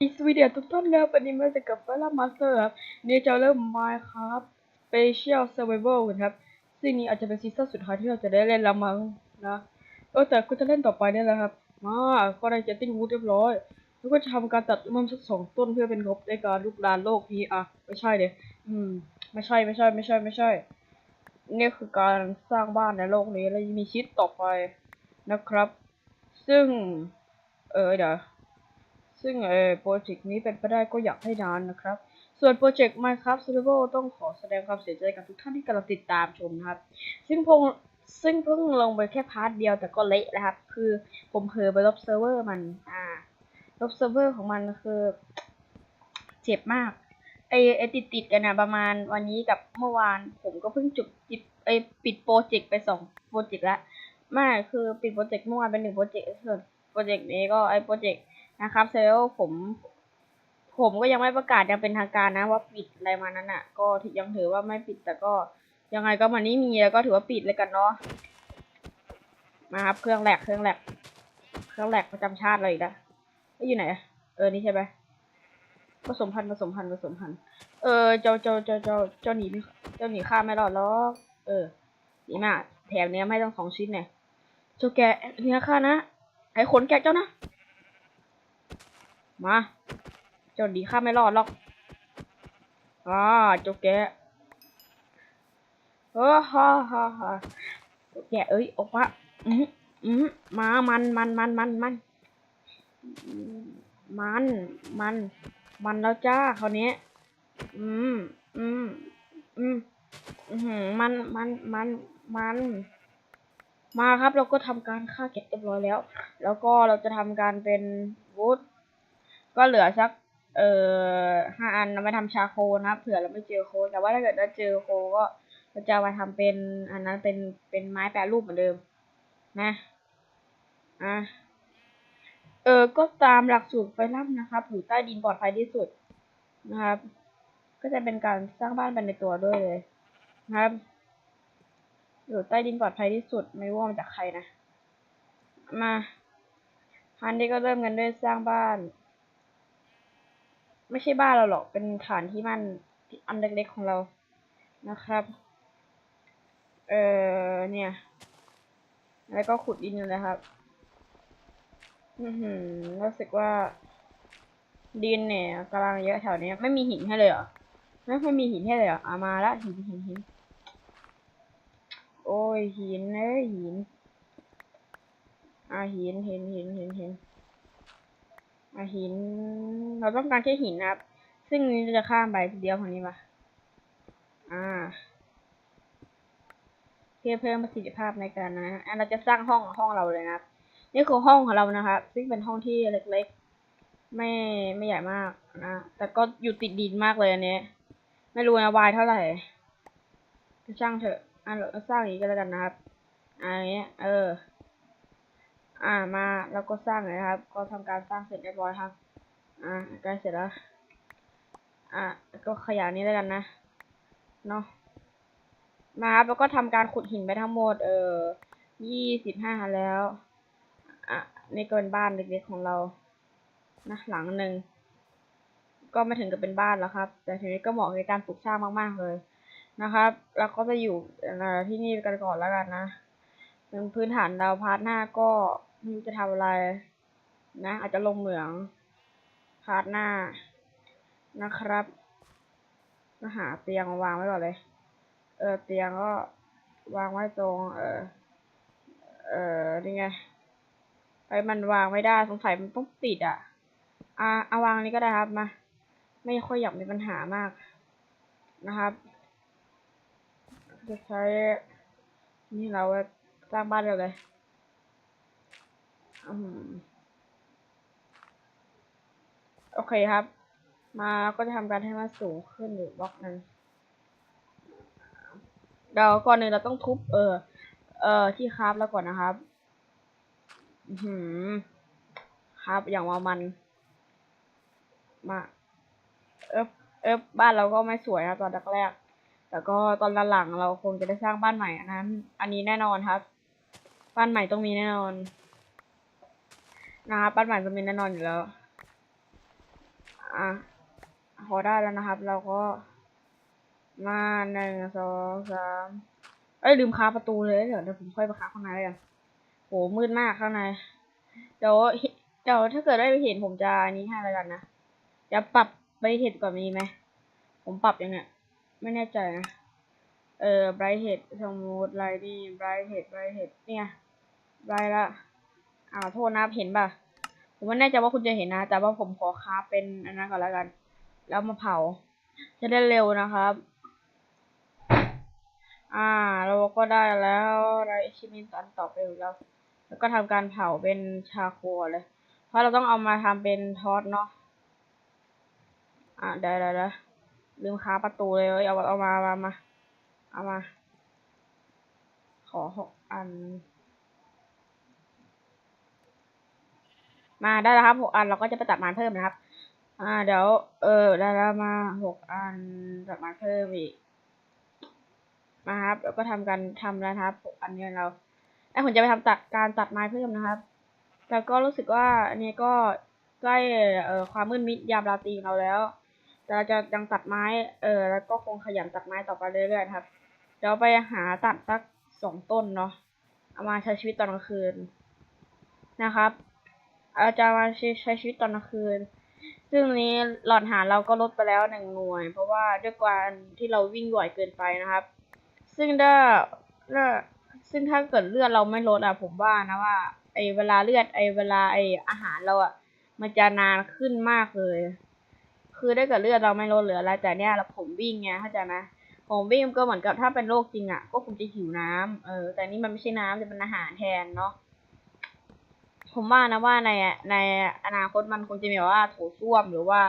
อีสวีเดียทุกท่านครับวันนี้มาจะกับเวลามาสเตอร์ครับนี่จะเริ่มมาครับ Special Survival กันครับซึ่งนี้อาจจะเป็นซีซั่นสุดท้ายที่เราจะได้เล่นละมั้งนะเออแต่ก็จะเล่นต่อไปเนี่ยแหละครับ มาก็ได้เจตติ้งวูดเรียบร้อย แล้วก็จะทำการตัดมันสักสองต้นเพื่อเป็นงบในการลุกลานโลกนี้อะไม่ใช่เดี๋ยอืมไม่ใช่ไม่ใช่ไม่ใช่ไม่ใช่นี่คือการสร้างบ้านในโลกนี้แล้วมีชีวิตต่อไปนะครับ ซึ่ง เออเดี๋ยว ซึ่งเออโปรเจกต์นี้เป็นไปได้ก็อยากให้นานนะครับ ส่วนโปรเจกต์ Minecraft Survival ต้องขอแสดงความเสียใจกับทุกท่านที่กำลังติดตามชมนะครับ ซึ่งพงซึ่งเพิ่งลงไปแค่พาร์ทเดียวแต่ก็เละนะครับ คือผมเผลอไปลบเซิร์ฟเวอร์มัน อ่า ลบเซิร์ฟเวอร์ของมันคือเจ็บมาก ไอไอติดติดกันนะประมาณวันนี้กับเมื่อวาน ผมก็เพิ่งจุดจิบไอปิดโปรเจกต์ไปสองโปรเจกต์ล้วไม่คือปิดโปรเจกต์เมื่อวานเป็นหนึ่งโปรเจกต์ส่วนโปรเจกต์นี้ก็ไอโปรเจกต์ นะครับเซลล์ผม ผมก็ยังไม่ประกาศยังเป็นทางการนะว่าปิดอะไรมานั้นอะ ก็ยังถือว่าไม่ปิดแต่ก็ยังไงก็มันนี่มีแล้วก็ถือว่าปิดเลยกันเนาะมาครับเครื่องแหลกเครื่องแหลกเครื่องแหลกประจำชาติเลยอีกแล้วอยู่ไหนเออนี่ใช่ไหมผสมพันธุ์ผสมพันธุ์ผสมพันธุ์เออเจ้าเจ้าเจ้าเจ้าเจ้าหนีเจ้าหนีข้าไม่รอดหรอกเออดีมากแถมเนี้ยไม่ต้องสองชิ้นเนี่ยเจ้าแกเนี้ยข้านะไอ้ขนแกเจ้านะ มาเจ้าดีข้าไม่รอดหรอกอ่าเจ้าแกเออฮ่าฮ่าฮ่าเจ้าแกเอ้ยออกมาอืมอืมมามันมันมันมันมันมันมันมันแล้วจ้าคราวนี้อืมอืมอืมอือหือมันมันมันมันมาครับเราก็ทำการฆ่าเก็บเรียบร้อยแล้ว แล้วก็เราจะทำการเป็นวูด ก็เหลือสักเอ่อห้าอันเราไปทำชาโคนะครับเผื่อเราไม่เจอโคแต่ว่าถ้าเกิดเราเจอโคก็เราจะมาทำเป็นอันนั้นเป็นเป็นไม้แปรรูปเหมือนเดิม นะอะเออก็ตามหลักสูตรไฟลับนะครับอยู่ใต้ดินปลอดภัยที่สุดนะครับ ก็จะเป็นการสร้างบ้านไปในตัวด้วยเลยนะครับ อยู่ใต้ดินปลอดภัยที่สุดไม่ว่ามาจากใครนะ มาฮันนี้ก็เริ่มกันด้วยสร้างบ้าน ไม่ใช่บ้านเราหรอก เป็นฐานที่มั่นอันเล็กๆของเรานะครับ เออเนี่ย แล้วก็ขุดดินอยู่นะครับ อือหือรู้สึกว่า ดินเนี่ยกำลังเยอะแถวนี้ ไม่มีหินให้เลยเหรอ ไม่ค่อยมีหินให้เลยเหรออะมาละหินหินหิน โอ้ยหินเอ้ยหิน อ่าหินหินหินหินหิน อ่าหิน เราต้องการแค่หินนะครับ ซึ่งนี้จะข้ามไปเดียวของนี้มาอ่าเพื่อเพิ่มประสิทธิภาพในการนะอันเราจะสร้างห้องห้องเราเลยนะครับ นี่คือห้องของเรานะครับ ซึ่งเป็นห้องที่เล็กๆ ไม่ไม่ใหญ่มากนะ แต่ก็อยู่ติดดินมากเลยอันนี้ไม่รู้นะวายเท่าไหร่ช่างเถอะอะเราสร้างอย่างนี้ก็แล้วกันนะครับอันนี้เออ อ่ามาแล้วก็สร้างเลยครับ ก็ทำการสร้างเสร็จเรียบร้อยครับ อ่าใกล้เสร็จแล้ว อะก็ขยายนี้แล้วกันนะเนาะมาครับแล้วก็ทำการขุดหินไปทั้งหมด เออยี่สิบห้าแล้วอะนี่ก็เป็นบ้านเล็กๆของเรานะหลังหนึ่งก็ไม่ถึงกับเป็นบ้านแล้วครับ แต่ทีนี้ก็เหมาะในการปลูกสร้างมากๆเลยนะครับ แล้วก็จะอยู่ที่นี่กันก่อนแล้วกันนะเป็นพื้นฐานเราพาร์ทหน้าก็ จะทำอะไร นะ อาจจะลงเหมือง พาร์ทหน้านะครับมาหาเตียงวางไว้ก่อนเลย เออเตียงก็วางไว้ตรง เออเออนี่ไงไอ้มันวางไม่ได้สงสัยมันต้องติดอะอ่าเอาวางนี้ก็ได้ครับมา ไม่ค่อยอยากมีปัญหามากนะครับ จะใช้นี่เราสร้างบ้านเลย โอเคครับ มาก็จะทำการให้มันสูงขึ้นอีกบล็อกนึ่งเดี๋ยวก่อนหนึ่งเราต้องทุบ เออ เออที่คราฟแล้วก่อนนะครับ อือหือครับอย่างว่ามัน มาเอฟเอฟบ้านเราก็ไม่สวยนะตอนแรกแต่ก็ตอนหลังเราคงจะได้สร้างบ้านใหม่อันนั้น อันนี้แน่นอนครับ บ้านใหม่ต้องมีแน่นอน นะครับบ้านใหม่ต้องมีแน่นอนอยู่แล้ว อะพอได้แล้วนะครับ เราก็ มาหนึ่งสองสามเอ้ยลืมค้าประตูเลยเดี๋ยวเดี๋ยวผมค่อยไปค้าข้างในแล้วกันโหมืดมากข้างในเดี๋ยวเดี๋ยวถ้าเกิดได้ไปเห็นผมจะนี้ให้แล้วกันนะจะปรับไปเห็นกว่านี้ไหมผมปรับยังเนี่ยไม่แน่ใจนะเออ bright สมมติไลนี่ bright bright เนี่ย bright ละ อ่าโทษนะเห็นป่ะ ผมไม่แน่ใจว่าคุณจะเห็นนะ แต่ว่าผมขอคาเป็นอันนั้นก่อนแล้วกัน แล้วมาเผา จะได้เร็วนะครับ อ่า เราก็ได้แล้วได้ชิมินตันต่อไปของเราแล้วก็ทำการเผาเป็นชาโคเลย เพราะเราต้องเอามาทำเป็นทอดเนาะ อ่าได้ได้ไดลืมค้าประตูเลยเอาเอามามามา เอามา ขอหกอัน มาได้แล้วครับหกอันเราก็จะไปตัดไม้เพิ่มนะครับ อ่า เดี๋ยว เออได้แล้วมาหกอันตัดไม้เพิ่มอีก มาครับแล้วก็ทำการทำแล้วครับหกอันนี้เราไอ้ผมจะไปทำตัดการตัดไม้เพิ่มนะครับแต่ก็รู้สึกว่าอันนี้ก็ใกล้เอ่อความมืดมิดยามราตรีเราแล้วแต่เราจะยังตัดไม้ เออแล้วก็คงขยันตัดไม้ต่อไปเรื่อยๆครับ เดี๋ยวไปหาตัดสักสองต้นเนาะ เอามาใช้ชีวิตตอนกลางคืนนะครับ เราจะมาใช้ชีวิตตอนกลางคืน ซึ่งนี้หลอดหาเราก็ลดไปแล้วหนึ่งหน่วย เพราะว่าด้วยการที่เราวิ่งบ่อยเกินไปนะครับ ซึ่งถ้าซึ่งถ้าเกิดเลือดเราไม่ลดอะผมว่านะว่า ไอเวลาเลือดไอเวลาไออาหารเราอะมันจะนานขึ้นมากเลย คือได้เกิดเลือดเราไม่ลดเหลืออะไรแต่เนี้ยเราผมวิ่งไงเข้าใจไหมผมวิ่งก็เหมือนกับถ้าเป็นโรคจริงอะก็คงจะหิวน้ำเออแต่นี่มันไม่ใช่น้ำจะเป็นอาหารแทนเนาะ ผมว่านะว่าในในอนาคตมันคงจะมีแบบว่าโถส้วมหรือว่า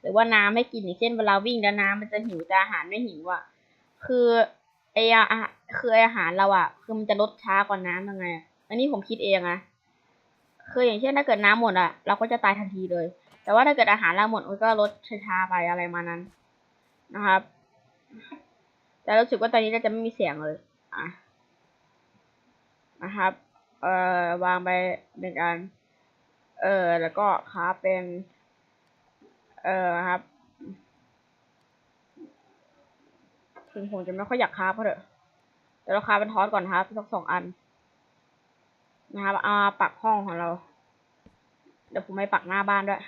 หรือว่าน้ำให้กินอย่างเช่นเวลาวิ่งแล้วน้ำมันจะหิวแต่อาหารไม่หิวอะคือไออาคืออาหารเราอะคือมันจะลดช้ากว่าน้ำยังไงอันนี้ผมคิดเองอะคืออย่างเช่นถ้าเกิดน้ำหมดอะเราก็จะตายทันทีเลย แต่ว่าถ้าเกิดอาหารเราหมดมันก็ลดช้าๆไปอะไรมานั้นนะครับ แต่รู้สึกว่าตอนนี้เราจะไม่มีเสียงเลย อะนะครับ เอ่อวางไปหนึ่งอัน เออแล้วก็คาเป็น เออครับถึงผมจะไม่ค่อยอยากคาบก็เถอะแต่เราคาเป็นทอสก่อนครับสักสองอัน นะครับเอาปักห้องของเรา เดี๋ยวผมไปปักหน้าบ้านด้วย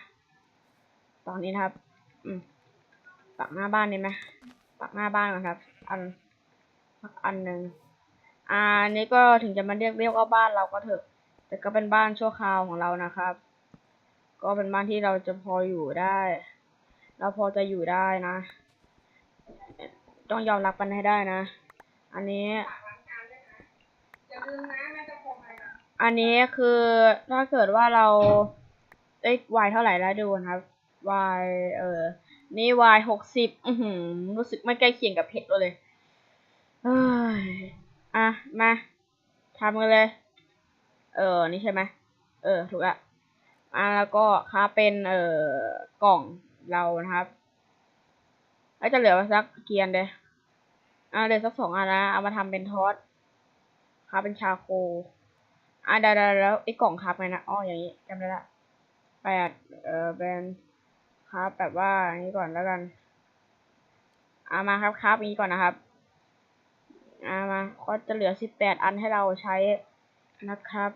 ตอนนี้นะครับ อืมปักหน้าบ้านนี่ไหมปักหน้าบ้านก่อนครับ อันปักอันหนึ่ง อ่านี้ก็ถึงจะมาเรียกเรียกว่าบ้านเราก็เถอะ แต่ก็เป็นบ้านชั่วคราวของเรานะครับ ก็เป็นบ้านที่เราจะพออยู่ได้ เราพอจะอยู่ได้นะ ต้องยอมรับกันให้ได้นะ อันนี้อันนี้คือถ้าเกิดว่าเราเอ้วายเท่าไหร่แล้วดูนะครับวายเออนี่วายหกสิบอือหือรู้สึกไม่ใกล้เคียงกับเพชรเลยเอะมาทำกันเลย เออ นี่ใช่ไหมเออ ถูกละอะแล้วก็ค้าเป็นเอ่อกล่องเรานะครับแล้วจะเหลือสักเกียนเดยอะเหลือสักสองอันนะเอามาทำเป็นทอสค้าเป็นชาโคอะเดี๋ยวแล้วไอ้กล่องครับไงนะอ๋ออย่างนี้จำได้ละแปดเออเป็นครับแบบว่าอย่างนี้ก่อนแล้วกันเอามาครับครับนี้ก่อนนะครับ อามาก็จะเหลือสิบแปดอันให้เราใช้นะครับ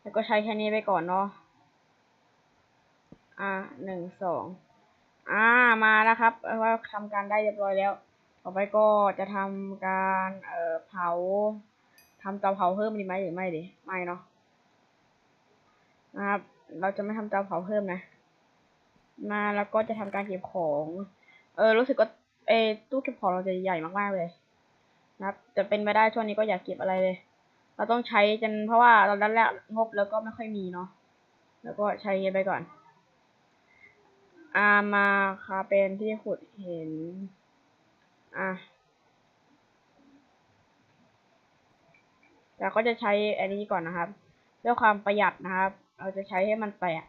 แล้วก็ใช้แค่นี้ไปก่อนเนาะอ่าหนึ่งสองอ่ามาแล้วครับว่าทำการได้เรียบร้อยแล้ว ต่อไปก็จะทำการเอ่อเผาทำเตาเผาเพิ่มดีไหมหรือไม่ดีไม่เนาะนะครับ เราจะไม่ทำเตาเผาเพิ่มนะ มาแล้วก็จะทำการเก็บของ เออรู้สึกว่าเอตู้เก็บของเราจะใหญ่มากๆเลย นะครับจะเป็นไปได้ช่วงนี้ก็อยากเก็บอะไรเลย เราต้องใช้จนเพราะว่าตอนนั้นแรกงบแล้วก็ไม่ค่อยมีเนาะแล้วก็ใช้ไปก่อน อามาคาเป็นที่ขุดเห็น อะแต่ก็จะใช้อันนี้ก่อนนะครับด้วยความประหยัดนะครับ เราจะใช้ให้มันแตก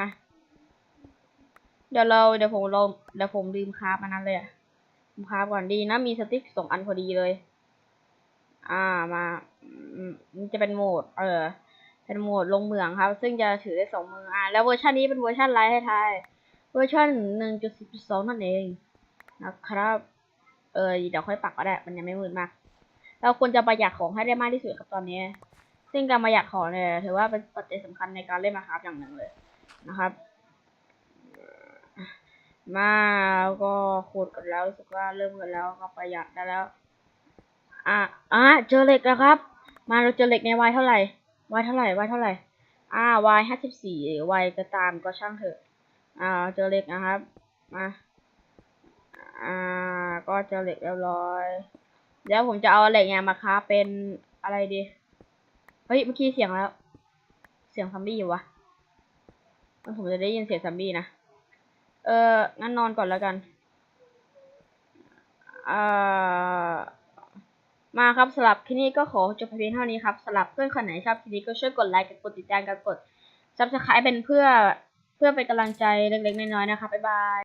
นะ เดี๋ยวเราเดี๋ยวผมลงเดี๋ยวผมลืมคาบอันนั้นเลย ผมคาบก่อนดีนะมีสติ๊กสองอันพอดีเลย อ่ามามันจะเป็นโหมด เออ เป็นโหมดลงเหมืองครับ ซึ่งจะถือได้สองมืออ่าแล้วเวอร์ชันนี้เป็นเวอร์ชันไลท์ให้ทายเวอร์ชัน1.10.2นั่นเองนะครับ เออเดี๋ยวค่อยปักก็ได้ มันยังไม่มืดมาก เราควรจะประหยัดของให้ได้มากที่สุดครับตอนนี้ ซึ่งการประหยัดของเนี่ยถือว่าเป็นปัจจัยสำคัญในการเล่นมาครับอย่างหนึ่งเลยนะครับ มาก็ขุดกันแล้วรู้สึกว่าเริ่มกันแล้วก็ประหยัดได้แล้ว อะอะเจอเหล็กแล้วครับ มาเราเจอเหล็กในวัยเท่าไหร่วัยเท่าไหร่วัยเท่าไหร่ อ่าวัยห้าสิบสี่วัยก็ตามก็ช่างเถอะ อ่าเจอเหล็กนะครับ มา อ่า ก็เจอเหล็กเรียบร้อยเดี๋ยวผมจะเอาเหล็กเนี่ยมาค้าเป็นอะไรดี เฮ้ยเมื่อกี้เสียงแล้ว เสียงซัมบี้อยู่วะงั้นผมจะได้ยินเสียงซัมบี้นะ เอองั้นนอนก่อนแล้วกันเอ่อมาครับสลับคลิปนี้ก็ขอจบเพียงเท่านี้ครับสลับเพื่อนคนไหนชอบคลิปนี้ก็ช่วยกดไลค์กดติดตามกันกด subscribe เป็นเพื่อเพื่อเป็นกำลังใจเล็กๆน้อยๆนะครับบ๊ายบาย